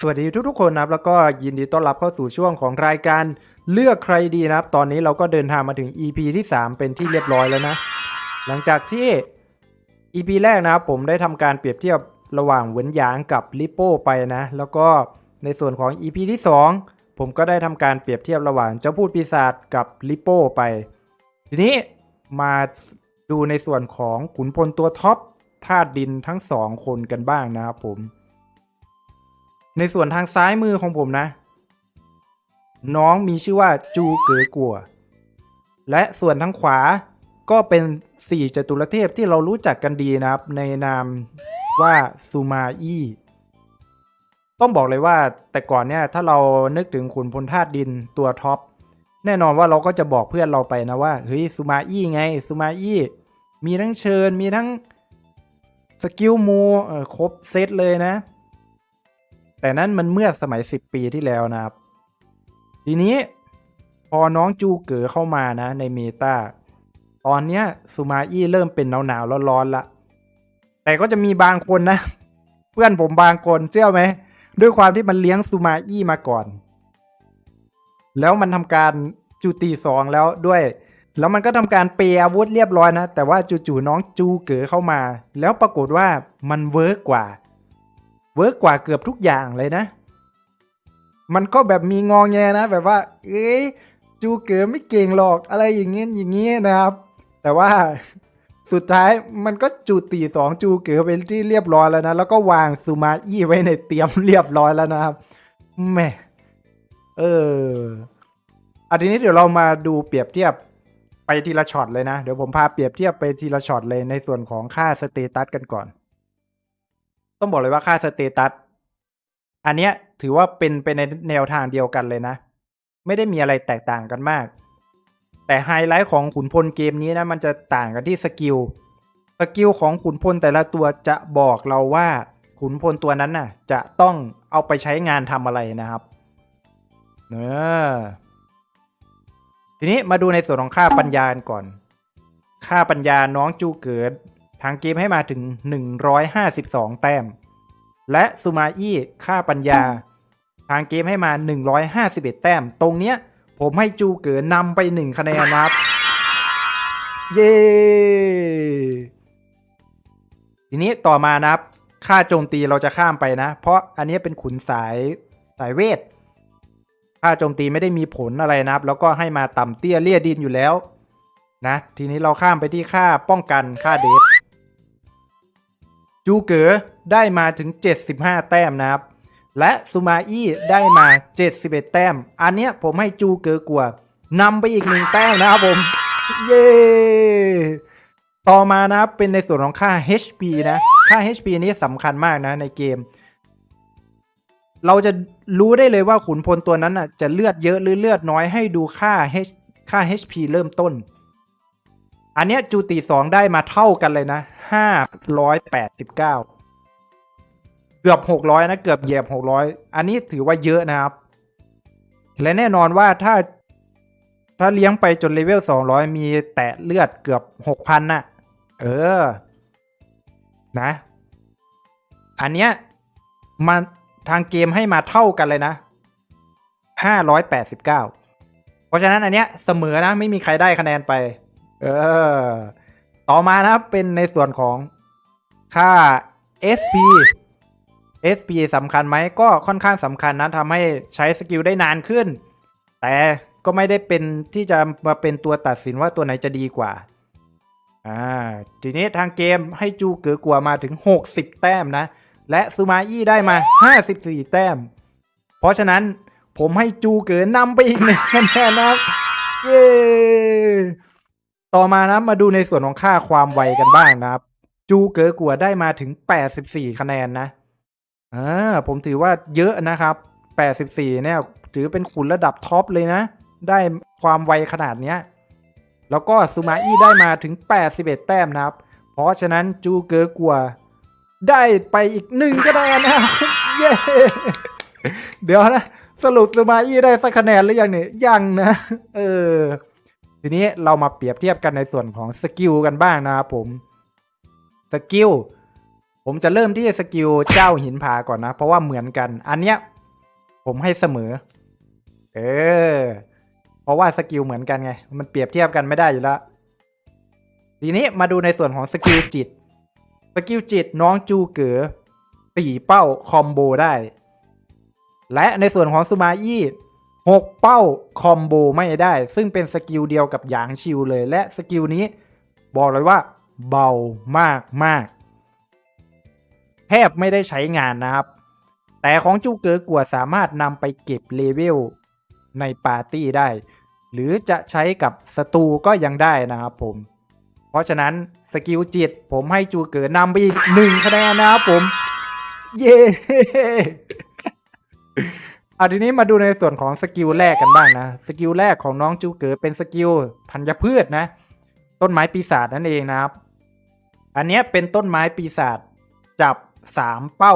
สวัสดีทุกๆคนนะครับ แล้วก็ยินดีต้อนรับเข้าสู่ช่วงของรายการเลือกใครดีนะครับ ตอนนี้เราก็เดินทางมาถึง EP ที่ 3 เป็นที่เรียบร้อยแล้วนะ หลังจากที่ EP แรกนะครับผมได้ทำการเปรียบเทียบระหว่างเวินหยางกับลิโป้ไปนะ แล้วก็ในส่วนของ EP ที่ 2 ผมก็ได้ทำการเปรียบเทียบระหว่างเจ้าพูดปีศาจกับลิโป้ไป ทีนี้มาดูในส่วนของขุนพลตัวท็อปธาตุดินทั้งสองคนกันบ้างนะครับผม ในส่วนทางซ้ายมือของผมนะ น้องมีชื่อว่าจูเก๋อกัว และส่วนทางขวาก็เป็นสี่จตุรเทพที่เรารู้จักกันดีนะครับ ในนามว่าซูมาอี้ต้องบอกเลยว่าแต่ก่อนเนี่ยถ้าเรานึกถึงขุนพลธาตุดินตัวท็อปแน่นอนว่าเราก็จะบอกเพื่อนเราไปนะว่าเฮ้ยซูมาอี้ไงซูมาอี้มีทั้งเชิญมีทั้งสกิลมูเออครบเซตเลยนะ แต่นั้นมันเมื่อสมัย 10 ปีที่แล้วนะครับ ทีนี้พอน้องจูเก๋อเข้ามานะ ในเมตาตอนเนี้ยซูมาอี้เริ่มเป็นหนาวๆร้อนๆละ แต่ก็จะมีบางคนนะ เพื่อนผมบางคนเชื่อไหม ด้วยความที่มันเลี้ยงซูมาอี้มาก่อน แล้วมันทำการจูตีสองแล้วด้วย แล้วมันก็ทำการเปย์อาวุธเรียบร้อยนะ แต่ว่าจู่ๆน้องจูเก๋อเข้ามา แล้วปรากฏว่ามันเวิร์กกว่า เวิร์กกว่าเกือบทุกอย่างเลยนะ มันก็แบบมีงองแงนะ แบบว่า เอ้ยจูเก๋อไม่เก่งหรอกอะไรอย่างเงี้ยอย่างเงี้ยนะครับ แต่ว่าสุดท้ายมันก็จูตีสองจูเก๋อเป็นที่เรียบร้อยแล้วนะ แล้วก็วางซูมาอี้ไว้ในเตียมเรียบร้อยแล้วนะครับแหม่เอออันทีนี้เดี๋ยวเรามาดูเปรียบเทียบไปทีละช็อตเลยนะ เดี๋ยวผมพาเปรียบเทียบไปทีละช็อตเลยในส่วนของค่าสเตตัสกันก่อน ต้องบอกเลยว่าค่าสเตตัสอันเนี้ยถือว่าเป็นไปในแนวทางเดียวกันเลยนะ ไม่ได้มีอะไรแตกต่างกันมาก แต่ไฮไลท์ของขุนพลเกมนี้นะมันจะต่างกันที่สกิลสกิลของขุนพลแต่ละตัวจะบอกเราว่าขุนพลตัวนั้นน่ะ จะต้องเอาไปใช้งานทำอะไรนะครับเนอทีนี้มาดูในส่วนของค่าปัญญาก่อน ค่าปัญญาน้องจูเกิด ทางเกมให้มาถึง 152 แต้ม และซูมาอี้ค่าปัญญา ทางเกมให้มา 151 แต้ม ตรงเนี้ย ผมให้จูเก๋นำไป 1 คะแนนครับ เย้ทีนี้ต่อมานะครับ ค่าโจมตีเราจะข้ามไปนะ เพราะอันนี้เป็นขุนสายสายเวท ค่าโจมตีไม่ได้มีผลอะไรนะครับ แล้วก็ให้มาต่ำเตี้ยเลี่ยดินอยู่แล้วนะ ทีนี้เราข้ามไปที่ค่าป้องกันค่าเดฟ จูเก๋อได้มาถึง 75 แต้มนะครับ และซูมาอี้ได้มา 71 แต้ม อันเนี้ยผมให้จูเก๋อกว่านำไปอีกหนึ่งแต้มนะครับผม เย้ต่อมานะครับเป็นในส่วนของค่า HP นะ ค่า HP นี้สำคัญมากนะในเกม เราจะรู้ได้เลยว่าขุนพลตัวนั้นอะจะเลือดเยอะหรือเลือดน้อยให้ดูค่า H ค่า HP เริ่มต้น อันเนี้ยจูตีสองได้มาเท่ากันเลยนะ589เก้าเกือบ600นะเกือบเหยียบ600อันนี้ถือว่าเยอะนะครับ และแน่นอนว่าถ้า ถ้าเลี้ยงไปจนเลเวล200มีแตะเลือดเกือบ6,000น่ะ เออ นะ อันเนี้ยมันทางเกมให้มาเท่ากันเลยนะ589เพราะฉะนั้นอันเนี้ยเสมอนะไม่มีใครได้คะแนนไป เออ ต่อมานะครับเป็นในส่วนของค่า SP SP สำคัญไหมก็ค่อนข้างสำคัญนะทำให้ใช้สกิลได้นานขึ้น แต่ก็ไม่ได้เป็นที่จะมาเป็นตัวตัดสินว่าตัวไหนจะดีกว่า อ่า ทีนี้ทางเกมให้จูเก๋อกว่ามาถึง 60 แต้มนะ และซูมาอี้ได้มา 54 แต้ม เพราะฉะนั้นผมให้จูเก๋นำไปอีกหนึ่งคะแนนนะครับเย้ ต่อมานะมาดูในส่วนของค่าความไวกันบ้างนะครับ จูเก๋กัวได้มาถึง 84 คะแนนนะอ่าผมถือว่าเยอะนะครับ 84 เนี่ย ถือเป็นขุนระดับท็อปเลยนะ ได้ความไวขนาดเนี้ยแล้วก็ซูมาอี้ได้มาถึง 81 แต้มนะครับ เพราะฉะนั้นจูเก๋กัวได้ไปอีกหนึ่งคะแนนนะเย้เดี๋ยวนะ สรุปซูมาอี้ได้สักคะแนนหรือยังเนี่ยยังนะ เออ ทีนี้เรามาเปรียบเทียบกันในส่วนของสกิลกันบ้างนะครับผมสกิลผมจะเริ่มที่สกิลเจ้าหินผาก่อนนะ เพราะว่าเหมือนกัน อันเนี้ย ผมให้เสมอ เออ เพราะว่าสกิลเหมือนกันไง มันเปรียบเทียบกันไม่ได้อยู่แล้ว ทีนี้มาดูในส่วนของสกิลจิต สกิลจิตน้องจูเก๋อตีเป้าคอมโบได้ และในส่วนของซูมาอี้ หกเป้าคอมโบไม่ได้ ซึ่งเป็นสกิลเดียวกับหยางชิวเลย และสกิลนี้บอกเลยว่าเบามากมากแทบไม่ได้ใช้งานนะครับ แต่ของจูเก๋อกัวสามารถนำไปเก็บเลเวลในปาร์ตี้ได้ หรือจะใช้กับศัตรูก็ยังได้นะครับผม เพราะฉะนั้นสกิลจิตผมให้จูเก๋อนำไปอีกหนึ่งคะแนนนะครับผม เย้ อาทีนี้มาดูในส่วนของสกิลแรกกันบ้างนะ สกิลแรกของน้องจูเก๋เป็นสกิลธัญพืชนะ ต้นไม้ปีศาจนั่นเองนะครับ อันนี้เป็นต้นไม้ปีศาจจับสามเป้า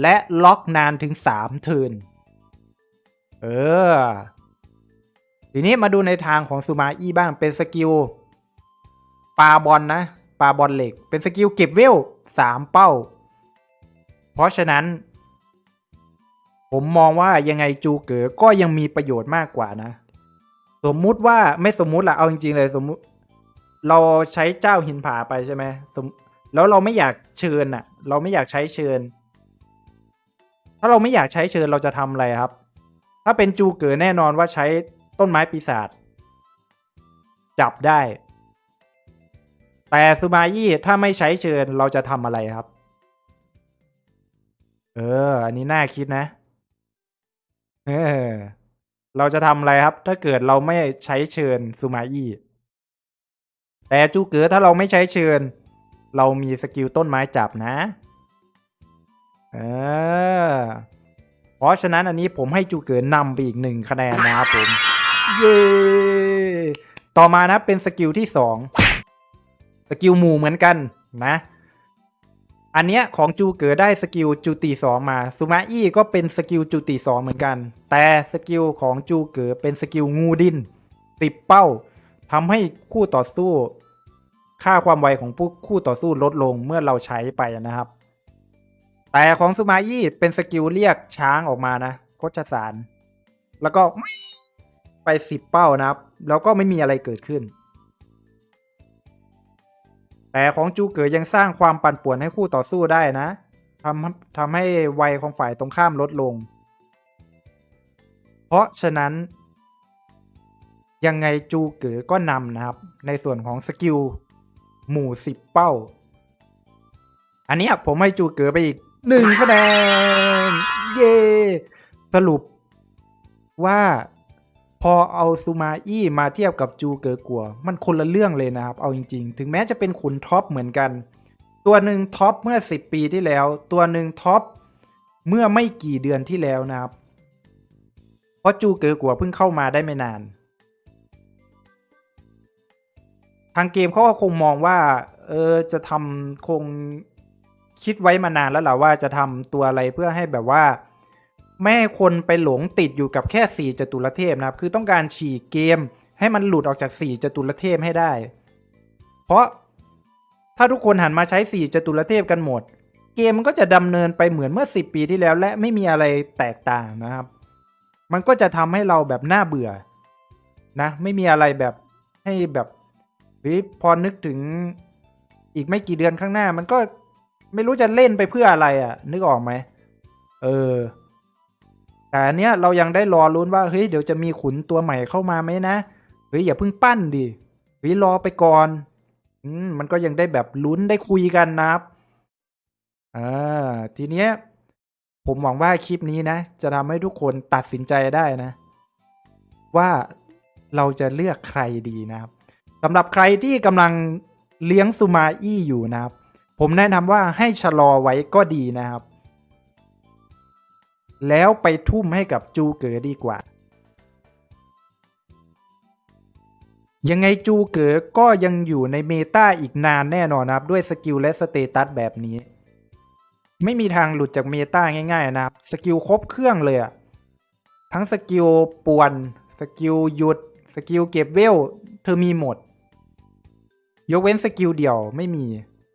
และล็อกนานถึงสามเทินเออ ทีนี้มาดูในทางของซูมาอี้บ้างเป็นสกิลปาบอลนะปาบอลเหล็ก เป็นสกิลเก็บเวลสามเป้า เพราะฉะนั้น ผมมองว่ายังไงจูเก๋ก็ยังมีประโยชน์มากกว่านะ สมมุติว่าไม่สมมุติละเอาจริงๆเลยสมมุติ เราใช้เจ้าหินผาไปใช่ไหมสมแล้วเราไม่อยากเชิญอะเราไม่อยากใช้เชิญ ถ้าเราไม่อยากใช้เชิญเราจะทำอะไรครับ ถ้าเป็นจูเก๋แน่นอนว่าใช้ต้นไม้ปีศาจจับได้ แต่ซูมายี่ถ้าไม่ใช้เชิญเราจะทำอะไรครับ เออ อันนี้น่าคิดนะ เออเราจะทำอะไรครับ ถ้าเกิดเราไม่ใช้เชิญซูมาอี้แต่จูเก๋อถ้าเราไม่ใช้เชิญ เรามีสกิลต้นไม้จับนะเออเพราะฉะนั้นอันนี้ผมให้จูเก๋อนำไปอีกหนึ่งคะแนนนะครับผม เย้ต่อมานะเป็นสกิลที่สองสกิลหมู่เหมือนกันนะ อันเนี้ยของจูเก๋อได้สกิลจูตีสองมาซูมาอี้ก็เป็นสกิลจูตีสองเหมือนกัน แต่สกิลของจูเก๋เป็นสกิลงูดินติดเป้าทำให้คู่ต่อสู้ ค่าความไวของผู้คู่ต่อสู้ลดลงเมื่อเราใช้ไปนะครับ แต่ของซูมาอี้เป็นสกิลเรียกช้างออกมานะโคชสาร แล้วก็ไปสิบเป้านะครับ แล้วก็ไม่มีอะไรเกิดขึ้น แต่ของจูเก๋ยังสร้างความปั่นป่วนให้คู่ต่อสู้ได้นะทำทำให้วัยของฝ่ายตรงข้ามลดลง เพราะฉะนั้น ยังไงจูเก๋ก็นำนะครับ ในส่วนของสกิลหมู่สิบเป้า อันนี้ผมให้จูเก๋ไปอีกหนึ่งคะแนน เย้สรุปว่า พอเอาซูมาอี้มาเทียบกับจูเก๋อกัว มันคนละเรื่องเลยนะครับ เอาจริง ๆ ถึงแม้จะเป็นขุนท็อปเหมือนกัน ตัวหนึ่งท็อปเมื่อ 10 ปีที่แล้ว ตัวหนึ่งท็อปเมื่อไม่กี่เดือนที่แล้วนะครับ เพราะจูเก๋อกัวเพิ่งเข้ามาได้ไม่นาน ทางเกมเขาก็คงมองว่า เออจะทำคงคิดไว้มานานแล้วแหละว่าจะทำตัวอะไรเพื่อให้แบบว่า ไม่ให้คนไปหลงติดอยู่กับแค่สี่จตุรเทพนะครับ คือต้องการฉีกเกมให้มันหลุดออกจากสี่จตุรเทพให้ได้ เพราะถ้าทุกคนหันมาใช้สี่จตุรเทพกันหมด เกมมันก็จะดำเนินไปเหมือนเมื่อสิบปีที่แล้ว และไม่มีอะไรแตกต่างนะครับ มันก็จะทำให้เราแบบน่าเบื่อนะ ไม่มีอะไรแบบให้แบบหรือพอนึกถึงอีกไม่กี่เดือนข้างหน้า มันก็ไม่รู้จะเล่นไปเพื่ออะไรอะ่ะ นึกออกไหมเออ แต่อันเนี้ยเรายังได้รอลุ้นว่าเฮ้ยเดี๋ยวจะมีขุนตัวใหม่เข้ามาไหมนะเฮ้ยอย่าเพิ่งปั้นดิเฮ้ยรอไปก่อนอืมมันก็ยังได้แบบลุ้นได้คุยกันนะครับอ่าทีเนี้ยผมหวังว่าคลิปนี้นะ จะทำให้ทุกคนตัดสินใจได้นะ ว่าเราจะเลือกใครดีนะครับสำหรับใครที่กำลังเลี้ยงซูมาอี้อยู่นะครับ ผมแนะนำว่าให้ชะลอไว้ก็ดีนะครับ แล้วไปทุ่มให้กับจูเก๋ดีกว่า ยังไงจูเก๋ก็ยังอยู่ในเมตาอีกนานแน่นอนนะครับ ด้วยสกิลและสเตตัสแบบนี้ ไม่มีทางหลุดจากเมตาง่าย ๆ นะครับ สกิลครบเครื่องเลยอะทั้งสกิลป่วน สกิลหยุด สกิลเก็บเวล เธอมีหมด ยกเว้นสกิลเดี่ยวไม่มี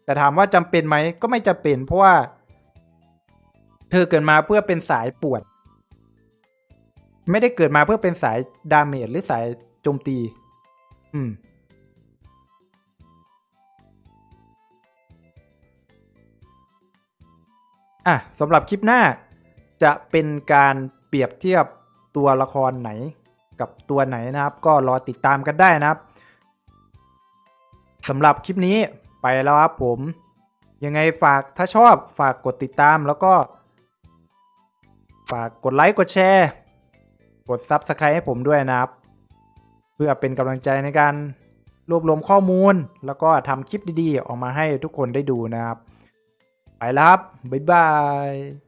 แต่ถามว่าจำเป็นไหมก็ไม่จำเป็นเพราะว่า เธอเกิดมาเพื่อเป็นสายปวด ไม่ได้เกิดมาเพื่อเป็นสายดาเมจหรือสายโจมตี อืม อะสำหรับคลิปหน้าจะเป็นการเปรียบเทียบตัวละครไหนกับตัวไหนนะครับ ก็รอติดตามกันได้นะครับสำหรับคลิปนี้ไปแล้วครับผม ยังไงฝากถ้าชอบฝากกดติดตามแล้วก็ ฝากกดไลค์กดแชร์ กด Subscribe ให้ผมด้วยนะครับ เพื่อเป็นกำลังใจในการรวบรวมข้อมูล แล้วก็ทำคลิปดีๆ ออกมาให้ทุกคนได้ดูนะครับ ไปแล้วครับ บ๊ายบาย